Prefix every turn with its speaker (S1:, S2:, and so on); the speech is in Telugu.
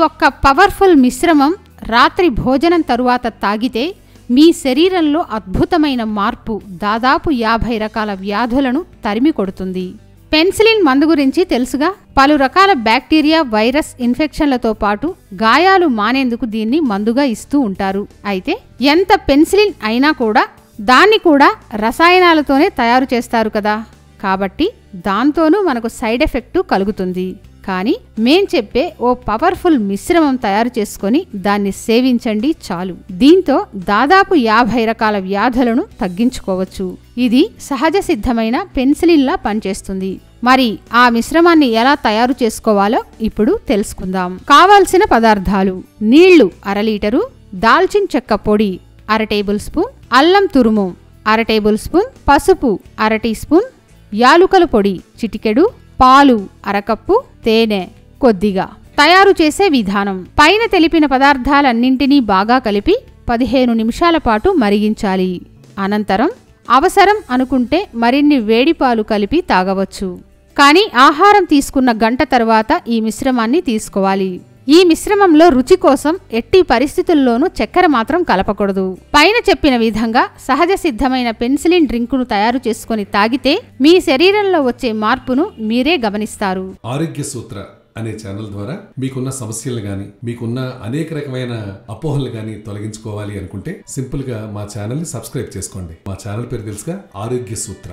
S1: ఒక్క పవర్ఫుల్ మిశ్రమం రాత్రి భోజనం తరువాత తాగితే మీ శరీరంలో అద్భుతమైన మార్పు దాదాపు యాభై రకాల వ్యాధులను తరిమి కొడుతుంది. పెన్సిలిన్ మందు గురించి తెలుసుగా? పలు రకాల బ్యాక్టీరియా వైరస్ ఇన్ఫెక్షన్లతో పాటు గాయాలు మానేందుకు దీన్ని మందుగా ఇస్తూ ఉంటారు. అయితే ఎంత పెన్సిలిన్ అయినా కూడా దాన్ని కూడా రసాయనాలతోనే తయారు చేస్తారు కదా? కాబట్టి దాంతోనూ మనకు సైడ్ ఎఫెక్టు కలుగుతుంది. కానీ మేం చెప్పే ఓ పవర్ఫుల్ మిశ్రమం తయారు చేసుకొని దాన్ని సేవించండి చాలు. దీంతో దాదాపు యాభై రకాల వ్యాధులను తగ్గించుకోవచ్చు. ఇది సహజ సిద్ధమైన పెన్సిలిన్లా పనిచేస్తుంది. మరి ఆ మిశ్రమాన్ని ఎలా తయారు చేసుకోవాలో ఇప్పుడు తెలుసుకుందాం. కావాల్సిన పదార్థాలు నీళ్ళు అర లీటరు దాల్చిన చెక్క పొడి అర టేబుల్ స్పూన్ అల్లం తురుము అర టేబుల్ స్పూన్ పసుపు అర టీ స్పూన్ యాలుకల పొడి చిటికెడు పాలు అరకప్పు తేనె కొద్దిగా తయారు చేసే విధానం. పైన తెలిపిన పదార్థాలన్నింటినీ బాగా కలిపి పదిహేను నిమిషాల పాటు మరిగించాలి. అనంతరం అవసరం అనుకుంటే మరిన్ని వేడి పాలు కలిపి తాగవచ్చు. కానీ ఆహారం తీసుకున్న గంట తర్వాత ఈ మిశ్రమాన్ని తీసుకోవాలి. ఈ మిశ్రమంలో రుచి కోసం ఎట్టి పరిస్థితుల్లోనూ చక్కెర మాత్రం కలపకూడదు. పైన చెప్పిన విధంగా సహజ సిద్ధమైన పెన్సిలిన్ డ్రింకును తయారు చేసుకొని తాగితే మీ శరీరంలో వచ్చే మార్పును మీరే గమనిస్తారు.
S2: ఆరోగ్య సూత్ర అనే ఛానల్ ద్వారా మీకున్న సమస్యలు గాని మీకున్న అనేక రకమైన అపోహలు గాని తొలగించుకోవాలి అనుకుంటే సింపుల్గా మా ఛానల్ని సబ్స్క్రైబ్ చేసుకోండి. మా ఛానల్ పేరు తెలుసుగా ఆరోగ్య సూత్ర.